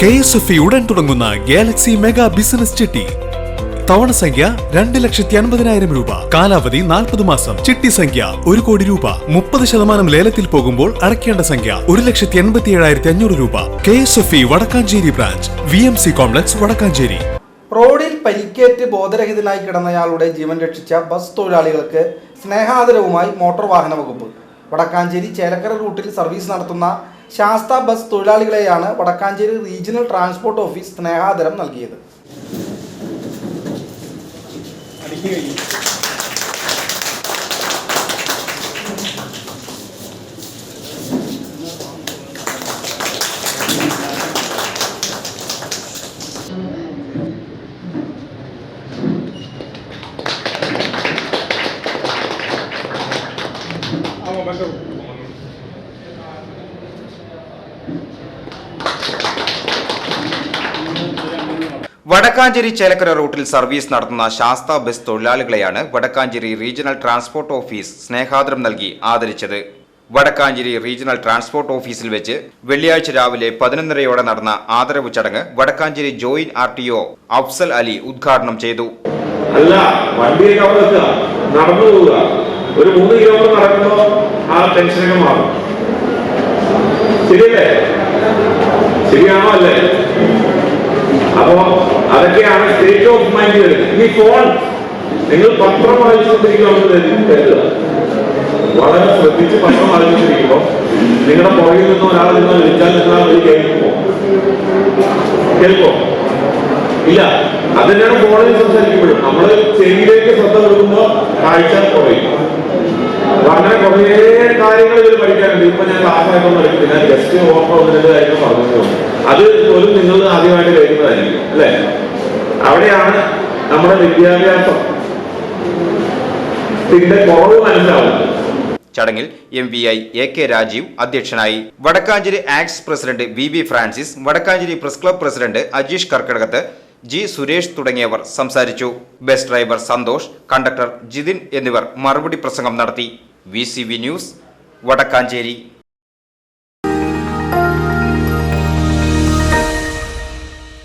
K S F ഉടൻ തുടങ്ങുന്ന Galaxy mega business ചിട്ടി. തവണ സംഖ്യ രണ്ട് ലക്ഷത്തി അൻപതിനായിരം രൂപ. കാലാവധി നാൽപ്പത് മാസം. ചിട്ടി സംഖ്യ ഒരു കോടി രൂപ. മുപ്പത് ശതമാനം ലേലത്തിൽ പോകുമ്പോൾ അടയ്ക്കേണ്ട സംഖ്യ ഒരു ലക്ഷത്തി എൺപത്തി ഏഴായിരത്തി അഞ്ഞൂറ് രൂപ. K S F E Vadakkanchery branch. V M C complex Vadakkanchery. റോഡിൽ പരിക്കേറ്റ് ബോധരഹിതനായി കിടന്നയാളുടെ ജീവൻ രക്ഷിച്ച ബസ് തൊഴിലാളികൾക്ക് സ്നേഹാദരവുമായി മോട്ടോർ വാഹന വകുപ്പ്. വടക്കാഞ്ചേരി ചേലക്കര റൂട്ടിൽ സർവീസ് നടത്തുന്ന ശാസ്ത ബസ് തൊഴിലാളികളെയാണ് വടക്കാഞ്ചേരി റീജിയണൽ ട്രാൻസ്പോർട്ട് ഓഫീസ് സ്നേഹാദരം നൽകിയത്. വടക്കാഞ്ചേരി ചേലക്കര റൂട്ടിൽ സർവീസ് നടത്തുന്ന ശാസ്ത ബസ് തൊഴിലാളികളെയാണ് വടക്കാഞ്ചേരി റീജിയണൽ ട്രാൻസ്പോർട്ട് ഓഫീസ് സ്നേഹാദരം നൽകി ആദരിച്ചത്. വടക്കാഞ്ചേരി റീജിയണൽ ട്രാൻസ്പോർട്ട് ഓഫീസിൽ വെച്ച് വെള്ളിയാഴ്ച രാവിലെ പതിനൊന്നരയോടെ നടന്ന ആദരവ് ചടങ്ങ് Vadakkanchery joint R T O Afsal Ali ഉദ്ഘാടനം ചെയ്തു. അല്ല നടന്നു പോവുക. ഒരു മൂന്ന് കിലോമീറ്റർ നടക്കുമ്പോൾ ആ ടെൻഷനൊക്കെ മാറും. ശരിയല്ലേ? ശരിയാണോ അല്ലേ? അപ്പോ അതൊക്കെയാണ് സ്റ്റേറ്റ് ഓഫ് മൈൻഡ് വരുന്നത്. ഈ ഫോൺ നിങ്ങൾ പത്രം വായിച്ചുകൊണ്ടിരിക്കുകയാണെന്ന് കരുതുക. വളരെ ശ്രദ്ധിച്ച് പത്രം വായിച്ചുകൊണ്ടിരിക്കുമ്പോൾ നിങ്ങളുടെ പുറകിൽ നിന്ന് ഒരാൾ നിങ്ങൾ വിളിച്ചാൽ നിങ്ങൾ വിളി കേൾക്കുമോ കേൾക്കോ ഇല്ല. അത് തന്നെയാണ് ഫോണിൽ സംസാരിക്കുമ്പോഴും. നമ്മൾ ചെവിയിലേക്ക് ശ്രദ്ധ കൊടുക്കുമ്പോൾ കാഴ്ച കുറയും. അപ്പൊ അങ്ങനെ കുറേ കാര്യങ്ങൾ ഇതിൽ പഠിക്കാനുണ്ട്. ഇപ്പൊ ഞാൻ ക്ലാസ്സായിട്ടൊന്നും എടുക്കുന്നില്ല ജസ്റ്റ് ഓർമ്മ ഒന്ന് രണ്ട് അത് പോലും നിങ്ങൾ ആദ്യമായിട്ട് കേൾക്കുന്നതായിരിക്കും അല്ലെ? അവിടെയാണ് നമ്മുടെ വിദ്യാഭ്യാസം. ഇതിന്റെ കുറവ് മനസ്സിലാവുന്നത് ചടങ്ങിൽ M V I A K Rajeev അധ്യക്ഷനായി. Vadakkanchery ax president V V Francis Vadakkanchery press club president Ajeesh Karkkidakath G Suresh തുടങ്ങിയവർ സംസാരിച്ചു. Bus driver Santhosh conductor Jithin എന്നിവർ മറുപടി പ്രസംഗം നടത്തി. V news Vadakkanchery